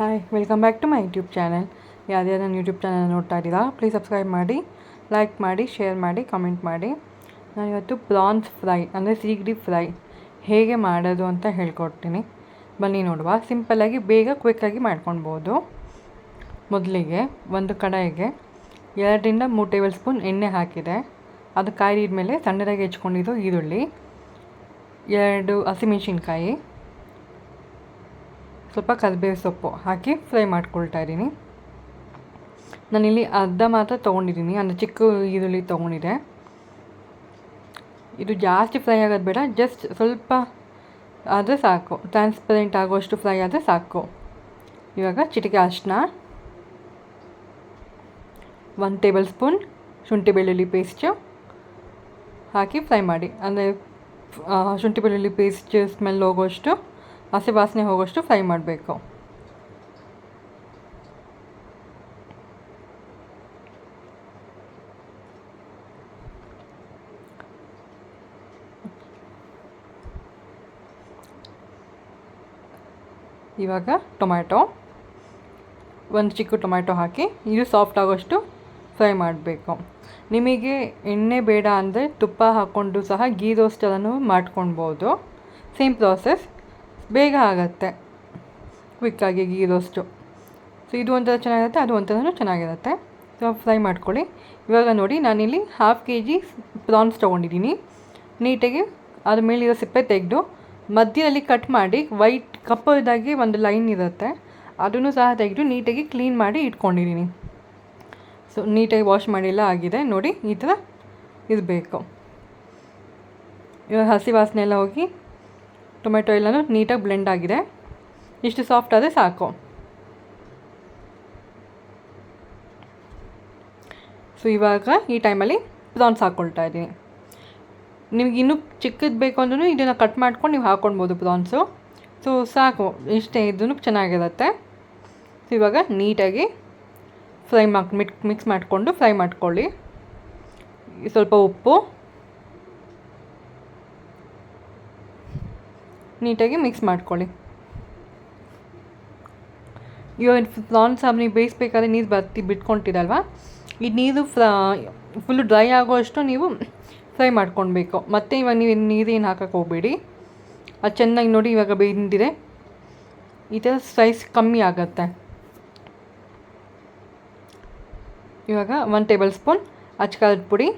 Hi welcome back to my YouTube channel ಯಾವುದೇ ನನ್ನ YouTube channel ನೋಡ್ತಾ ಇದ್ದೀರಾ ಪ್ಲೀಸ್ ಸಬ್ಸ್ಕ್ರೈಬ್ ಮಾಡಿ ಲೈಕ್ ಮಾಡಿ ಶೇರ್ ಮಾಡಿ ಕಮೆಂಟ್ ಮಾಡಿ. ನಾನು ಇವತ್ತು ಪ್ರಾನ್ಸ್ ಫ್ರೈ ಅಂದರೆ ಸೀಗಡಿ ಫ್ರೈ ಹೇಗೆ ಮಾಡೋದು ಅಂತ ಹೇಳ್ಕೊಡ್ತೀನಿ. ಬನ್ನಿ ನೋಡುವ. ಸಿಂಪಲ್ಲಾಗಿ ಬೇಗ ಕ್ವಿಕ್ಕಾಗಿ ಮಾಡ್ಕೊಳ್ಬೋದು. ಮೊದಲಿಗೆ ಒಂದು ಕಡಾಯಿಗೆ ಎರಡರಿಂದ ಮೂರು ಟೇಬಲ್ ಸ್ಪೂನ್ ಎಣ್ಣೆ ಹಾಕಿದೆ. ಅದು ಕಾಯಿದ ಮೇಲೆ ಸಣ್ಣದಾಗಿ ಹೆಚ್ಕೊಂಡಿದ್ದು ಈರುಳ್ಳಿ, ಎರಡು ಹಸಿಮೆಣಸಿನ್ಕಾಯಿ ಸ್ವಲ್ಪ ಕರಿಬೇವು ಸೊಪ್ಪು ಹಾಕಿ ಫ್ರೈ ಮಾಡ್ಕೊಳ್ತಾ ಇದ್ದೀನಿ. ನಾನಿಲ್ಲಿ ಅರ್ಧ ಮಾತ್ರ ತೊಗೊಂಡಿದ್ದೀನಿ, ಅಂದರೆ ಚಿಕ್ಕ ಈರುಳ್ಳಿ ತೊಗೊಂಡಿದೆ ಇದು ಜಾಸ್ತಿ ಫ್ರೈ ಆಗೋದು ಬೇಡ ಜಸ್ಟ್ ಸ್ವಲ್ಪ ಆದರೆ ಸಾಕು. ಟ್ರಾನ್ಸ್ಪರೆಂಟ್ ಆಗುವಷ್ಟು ಫ್ರೈ ಆದರೆ ಸಾಕು. ಇವಾಗ ಚಿಟಿಕೆ ಅರಿಶಿನ ಒಂದು ಟೇಬಲ್ ಸ್ಪೂನ್ ಶುಂಠಿ ಬೆಳ್ಳುಳ್ಳಿ ಪೇಸ್ಟು ಹಾಕಿ ಫ್ರೈ ಮಾಡಿ. ಅಂದರೆ ಶುಂಠಿ ಬೆಳ್ಳುಳ್ಳಿ ಪೇಸ್ಟ್ ಸ್ಮೆಲ್ ಹೋಗೋಷ್ಟು ಹಸಿ ವಾಸನೆ ಹೋಗೋಷ್ಟು ಫ್ರೈ ಮಾಡಬೇಕು. ಇವಾಗ ಟೊಮ್ಯಾಟೊ. ಒಂದು ಚಿಕ್ಕ ಟೊಮ್ಯಾಟೊ ಹಾಕಿ, ಇದು ಸಾಫ್ಟ್ ಆಗೋಷ್ಟು ಫ್ರೈ ಮಾಡಬೇಕು. ನಿಮಗೆ ಎಣ್ಣೆ ಬೇಡ ಅಂದರೆ ತುಪ್ಪ ಹಾಕ್ಕೊಂಡು ಸಹ ಗೀ ರೋಸ್ಟ್ ಥರನೂ ಮಾಡ್ಕೊಳ್ಬೋದು. Same process. ಬೇಗ ಆಗುತ್ತೆ. ಕ್ವಿಕ್ಕಾಗಿ ಗೀ ರೋಸ್ಟು ಸೊ ಇದು ಒಂಥರ ಚೆನ್ನಾಗಿರುತ್ತೆ ಅದು ಒಂಥರನೂ ಚೆನ್ನಾಗಿರುತ್ತೆ. ಸೊ ಫ್ರೈ ಮಾಡ್ಕೊಳ್ಳಿ. ಇವಾಗ ನೋಡಿ, ನಾನಿಲ್ಲಿ ಹಾಫ್ ಕೆ ಜಿ ಪ್ರಾನ್ಸ್ ತೊಗೊಂಡಿದ್ದೀನಿ. ನೀಟಾಗಿ ಅದ್ರ ಮೇಲಿರೋ ಸಿಪ್ಪೆ ತೆಗೆದು, ಮಧ್ಯದಲ್ಲಿ ಕಟ್ ಮಾಡಿ ವೈಟ್ ಕಪ್ಪದಾಗಿ ಒಂದು ಲೈನ್ ಇರುತ್ತೆ. ಅದನ್ನು ಸಹ ತೆಗೆದು ನೀಟಾಗಿ ಕ್ಲೀನ್ ಮಾಡಿ ಇಟ್ಕೊಂಡಿದ್ದೀನಿ. ಸೊ ನೀಟಾಗಿ ವಾಶ್ ಮಾಡಿಲ್ಲ, ಆಗಿದೆ. ನೋಡಿ, ಈ ಥರ ಇರಬೇಕು. ಇವಾಗ ಹಸಿ ವಾಸನೆ ಎಲ್ಲ ಹೋಗಿ ಟೊಮೆಟೊ ಎಲ್ಲನೂ ನೀಟಾಗಿ ಬ್ಲೆಂಡ್ ಆಗಿದೆ. ಇಷ್ಟು ಸಾಫ್ಟ್ ಆದರೆ ಸಾಕು. ಸೊ ಇವಾಗ ಈ ಟೈಮಲ್ಲಿ ಪ್ರಾನ್ಸ್ ಹಾಕ್ಕೊಳ್ತಾ ಇದ್ದೀನಿ. ನಿಮ್ಗೆ ಇನ್ನೂ ಚಿಕ್ಕದು ಬೇಕು ಅಂದ್ರೂ ಇದನ್ನು ಕಟ್ ಮಾಡ್ಕೊಂಡು ನೀವು ಹಾಕ್ಕೊಳ್ಬೋದು ಪ್ರಾನ್ಸು ಸೊ ಸಾಕು. ಇಷ್ಟೇ, ಇದನ್ನು ಚೆನ್ನಾಗಿರುತ್ತೆ. ಸೊ ಇವಾಗ ನೀಟಾಗಿ ಫ್ರೈ ಮಾಡಿ ಮಿಕ್ ಮಿಕ್ಸ್ ಮಾಡಿಕೊಂಡು ಫ್ರೈ ಮಾಡ್ಕೊಳ್ಳಿ. ಸ್ವಲ್ಪ ಉಪ್ಪು. ನೀಟಾಗಿ ಮಿಕ್ಸ್ ಮಾಡ್ಕೊಳ್ಳಿ. ಇವಾಗ ನಾನ್ ನೀವು ಬೇಯಿಸ್ಬೇಕಾದ್ರೆ ನೀರು ಬತ್ತಿ ಬಿಟ್ಕೊಂಡಿರಲ್ವ ಈ ನೀರು ಫ್ರಾ ಫುಲ್ಲು ಡ್ರೈ ಆಗೋಷ್ಟು ನೀವು ಫ್ರೈ ಮಾಡ್ಕೊಳ್ಬೇಕು. ಮತ್ತು ಇವಾಗ ನೀವು ನೀರೇನು ಹಾಕಕ್ಕೆ ಹೋಗಬೇಡಿ. ಅದು ಚೆನ್ನಾಗಿ ನೋಡಿ ಇವಾಗ ಬೆಂದಿದೆ. ಈ ಥರ ಸೈಜ್ ಕಮ್ಮಿ ಆಗುತ್ತೆ. ಇವಾಗ ಒನ್ ಟೇಬಲ್ ಸ್ಪೂನ್ ಅಚ್ಕಾರದ ಪುಡಿ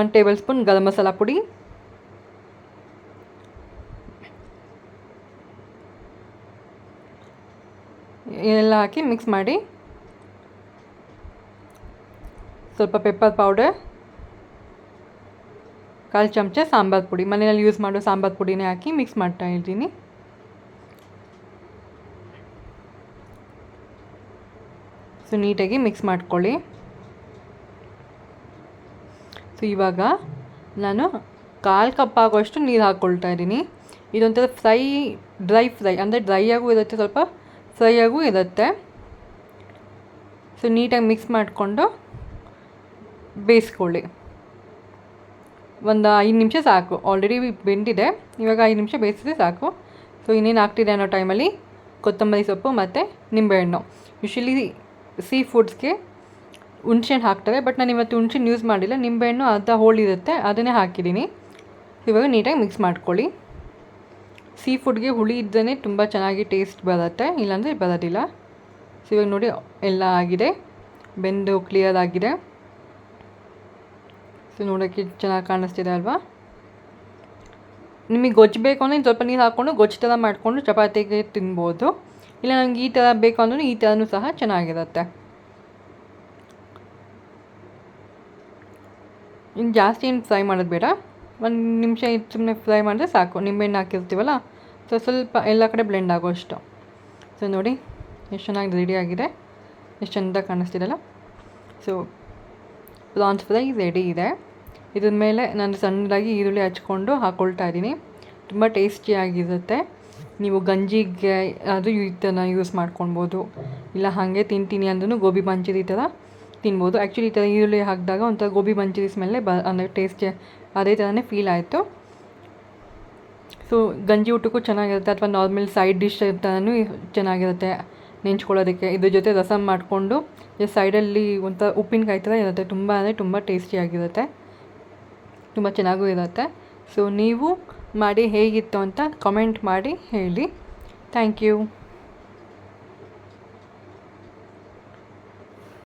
one tablespoon garam masala ಪುಡಿ ಎಲ್ಲ ಹಾಕಿ ಮಿಕ್ಸ್ ಮಾಡಿ. ಸ್ವಲ್ಪ ಪೆಪ್ಪರ್ ಪೌಡರ್ ಕಾಲು ಚಮಚ ಸಾಂಬಾರು ಪುಡಿ. ಮನೆಯಲ್ಲಿ ಯೂಸ್ ಮಾಡೋ ಸಾಂಬಾರು ಪುಡಿನೇ ಹಾಕಿ ಮಿಕ್ಸ್ ಮಾಡ್ತಾ ಇದ್ದೀನಿ. ಸೊ ನೀಟಾಗಿ ಮಿಕ್ಸ್ ಮಾಡ್ಕೊಳ್ಳಿ. ಸೊ ಇವಾಗ ನಾನು ಕಾಲು ಕಪ್ ಆಗೋಷ್ಟು ನೀರು ಹಾಕ್ಕೊಳ್ತಾ ಇದ್ದೀನಿ. ಇದೊಂಥರ ಫ್ರೈ ಡ್ರೈ ಫ್ರೈ ಅಂದರೆ ಡ್ರೈ ಆಗೂ ಇರುತ್ತೆ ಸ್ವಲ್ಪ ಫ್ರೈ ಆಗೂ ಇರುತ್ತೆ. ಸೊ ನೀಟಾಗಿ ಮಿಕ್ಸ್ ಮಾಡಿಕೊಂಡು ಬೇಯಿಸ್ಕೊಳ್ಳಿ. ಒಂದು ಐದು ನಿಮಿಷ ಸಾಕು. ಆಲ್ರೆಡಿ ಬೆಂದಿದೆ. ಇವಾಗ ಐದು ನಿಮಿಷ ಬೇಯಿಸಿದ್ರೆ ಸಾಕು. ಸೊ ಇನ್ನೇನು ಆಗ್ತಿದೆ ಅನ್ನೋ ಟೈಮಲ್ಲಿ ಕೊತ್ತಂಬರಿ ಸೊಪ್ಪು ಮತ್ತು ನಿಂಬೆಹಣ್ಣು. ಯೂಶಲಿ ಸೀ ಫುಡ್ಸ್ಗೆ ಹುಣ್ಸೆಹಣ್ಣು ಹಾಕ್ತಾರೆ. ಬಟ್ ನಾನು ಇವತ್ತು ಹುಣ್ಸೆಹಣ್ಣು ಯೂಸ್ ಮಾಡಿಲ್ಲ. ನಿಂಬೆಹಣ್ಣು ಅರ್ಧ ಹೋಳಿರುತ್ತೆ. ಅದನ್ನೇ ಹಾಕಿದ್ದೀನಿ. ಇವಾಗ ನೀಟಾಗಿ ಮಿಕ್ಸ್ ಮಾಡ್ಕೊಳ್ಳಿ. ಸೀ ಫುಡ್ಗೆ ಹುಳಿ ಇದ್ದೇ ತುಂಬ ಚೆನ್ನಾಗಿ ಟೇಸ್ಟ್ ಬರುತ್ತೆ, ಇಲ್ಲಾಂದರೆ ಬರೋದಿಲ್ಲ. ಸೊ ಇವಾಗ ನೋಡಿ, ಎಲ್ಲ ಆಗಿದೆ. ಬೆಂದು ಕ್ಲಿಯರ್ ಆಗಿದೆ. ಸೊ ನೋಡೋಕ್ಕೆ ಚೆನ್ನಾಗಿ ಕಾಣಿಸ್ತಿದೆ ಅಲ್ವಾ? ನಿಮಗೆ ಗೊಜ್ಜು ಬೇಕು ಅಂದರೆ ಸ್ವಲ್ಪ ನೀರು ಹಾಕ್ಕೊಂಡು ಗೊಜ್ಜು ಥರ ಮಾಡಿಕೊಂಡು ಚಪಾತಿಗೆ ತಿನ್ಬೋದು. ಇಲ್ಲ ನನಗೆ ಈ ಥರ ಬೇಕು ಅಂದ್ರೂ ಈ ಥರನೂ ಸಹ ಚೆನ್ನಾಗಿರುತ್ತೆ. ಇನ್ನು ಜಾಸ್ತಿ ಏನು ಫ್ರೈ ಮಾಡೋದು ಬೇಡ. ಒಂದು ನಿಮಿಷ ಸುಮ್ಮನೆ ಫ್ರೈ ಮಾಡಿದ್ರೆ ಸಾಕು. ನಿಂಬೆಹಣ್ಣು ಹಾಕಿರ್ತೀವಲ್ಲ? ಸೊ ಸ್ವಲ್ಪ ಎಲ್ಲ ಕಡೆ ಬ್ಲೆಂಡ್ ಆಗೋಷ್ಟು ಸೊ ನೋಡಿ, ಎಷ್ಟು ಚೆನ್ನಾಗಿ ರೆಡಿ ಆಗಿದೆ. ಎಷ್ಟು ಚೆಂದ ಕಾಣಿಸ್ತಿರಲ್ಲ ಸೊ ಪ್ರಾನ್ಸ್ ಫ್ರೈ ರೆಡಿ ಇದೆ. ಇದ್ರ ಮೇಲೆ ನಾನು ಸಣ್ಣದಾಗಿ ಈರುಳ್ಳಿ ಹಚ್ಕೊಂಡು ಹಾಕ್ಕೊಳ್ತಾ ಇದ್ದೀನಿ. ತುಂಬ ಟೇಸ್ಟಿಯಾಗಿರುತ್ತೆ ನೀವು ಗಂಜಿಗೆ ಅದು ಈ ಥರ ಯೂಸ್ ಮಾಡ್ಕೊಳ್ಬೋದು. ಇಲ್ಲ ಹಾಗೆ ತಿಂತೀನಿ ಅಂದ್ರೂ ಗೋಬಿ ಮಂಚೂರಿ ಥರ ತಿನ್ಬೋದು. ಆ್ಯಕ್ಚುಲಿ ಈ ಥರ ಈರುಳ್ಳಿ ಹಾಕಿದಾಗ ಒಂಥರ ಗೋಬಿ ಮಂಚೂರಿ ಸ್ಮೆಲ್ಲೇ ಬ, ಅಂದರೆ ಟೇಸ್ಟ್ ಅದೇ ಥರನೇ ಫೀಲ್ ಆಯಿತು. ಸೊ ಗಂಜಿ ಊಟಕ್ಕೂ ಚೆನ್ನಾಗಿರುತ್ತೆ ಅಥವಾ ನಾರ್ಮಲ್ ಸೈಡ್ ಡಿಶ್ ಥರನೂ ಚೆನ್ನಾಗಿರುತ್ತೆ ನೆಂಚ್ಕೊಳ್ಳೋದಕ್ಕೆ. ಇದ್ರ ಜೊತೆ ರಸಮ್ ಮಾಡಿಕೊಂಡು ಸೈಡಲ್ಲಿ ಒಂಥರ ಉಪ್ಪಿನಕಾಯಿ ಥರ ಇರುತ್ತೆ. ತುಂಬ ಅಂದರೆ ತುಂಬ ಟೇಸ್ಟಿಯಾಗಿರುತ್ತೆ ತುಂಬ ಚೆನ್ನಾಗೂ ಇರುತ್ತೆ. ಸೊ ನೀವು ಮಾಡಿ ಹೇಗಿತ್ತು ಅಂತ ಕಮೆಂಟ್ ಮಾಡಿ ಹೇಳಿ. Thank you